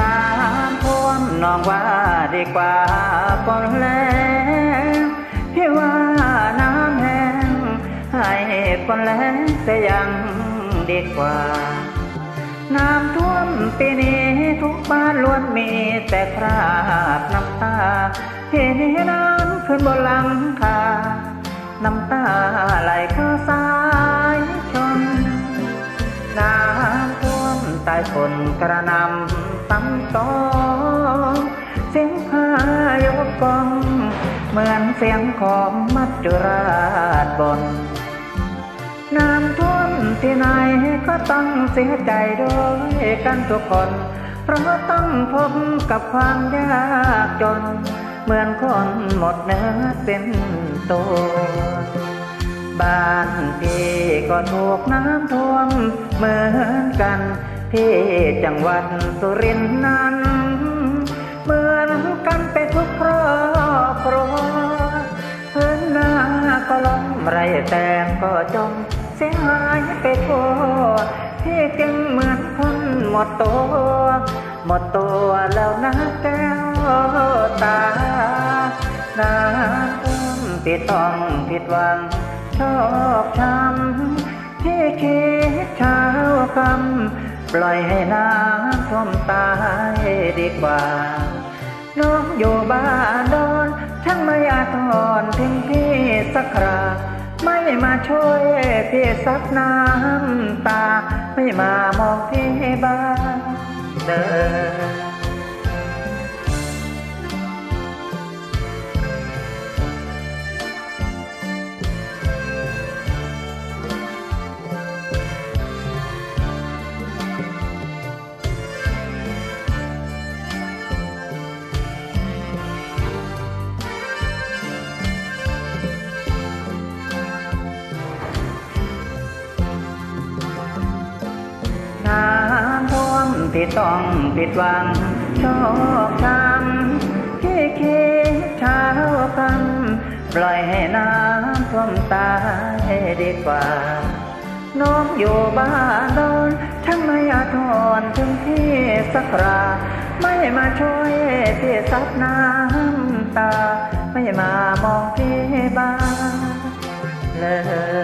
น้ำท่วมนองว่าดีกว่าฝนแรงพี่ว่าน้ำแห้งให้ฝนแรงจะยังดีกว่า น้ำท่วมปีนี้ทุกบ้านล้วนมีแต่คราบน้ำตาเห็นน้ำขึ้นบนหลังคาน้ำตาไหลเข้าสายชนน้ำท่วมใต้ฝนกระนำ ซ้ำตองเสียงพายกกอง เหมือนเสียงของมัจจุราชบนน้ำท่วมที่ไหนก็ต้องเสียใจด้วยกันทุกคน เพราะต้องพบกับความยากจน เหมือนคนหมดเนื้อเส้นตัวบ้านพี่ก็ถูกน้ำท่วมเหมือนกัน ที่จังหวัดสุรินทร์นั้น เหมือนกันไปทุกครอบครัวพื้นหน้าก็ล้มไรแต่งก็จมเสียหายไปทั่วพี่จึงเหมือนคนหมดตัว หมดตัวแล้วนะแก้วตาน้ำท่วมพี่ต้องผิดหวังชอบช้ำที่คิดเช้าคำ ปล่อยให้น้ำท่วมตายดีกว่า น้องอยู่บ้านดอนทั้งไม่อาทรถึงพี่สักคราไม่มาช่วยพี่ซักน้ำตา ไม่มามองพี่บ้างเดิน ที่ต้องผิดหวังชคช้ำที่คิดเช้าคำปล่อยให้น้ำท่วมตายดีกว่า น้องอยู่บ้านโดนทั้งไม่อาทรถึงที่สักคราไม่มาช่วยพี่ซับน้ำตา ไม่มามองพี่บ้างเลย